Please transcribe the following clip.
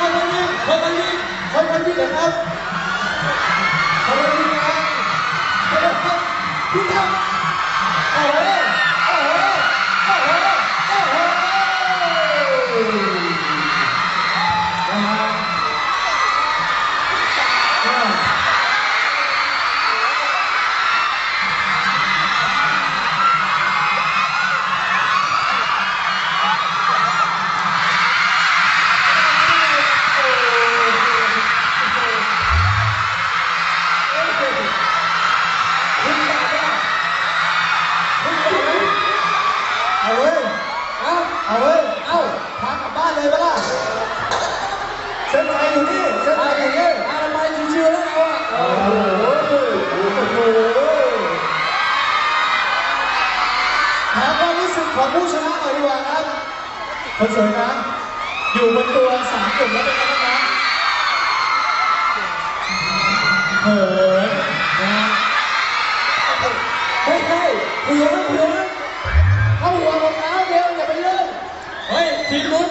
คนละยิงคนละยิงคนละยิงนะครับคนละยิงนะครับพี่เจ้าโอ้ย ยเอาเอาเว้ย เอาพากลับบ้านเลยบ้ล่เส้นไปอยู่นี่เส้นไปอยู่นี่อาไปชิวๆแล้วเอาโอ้โหโอ้โหถามความรู้สึกของผู้ชนะหน่อยดีกว่าครับคนสวยนะ อยู่บนตัวสามกลุ่มแล้วเป็นไงบ้างนะเออ Die Grund,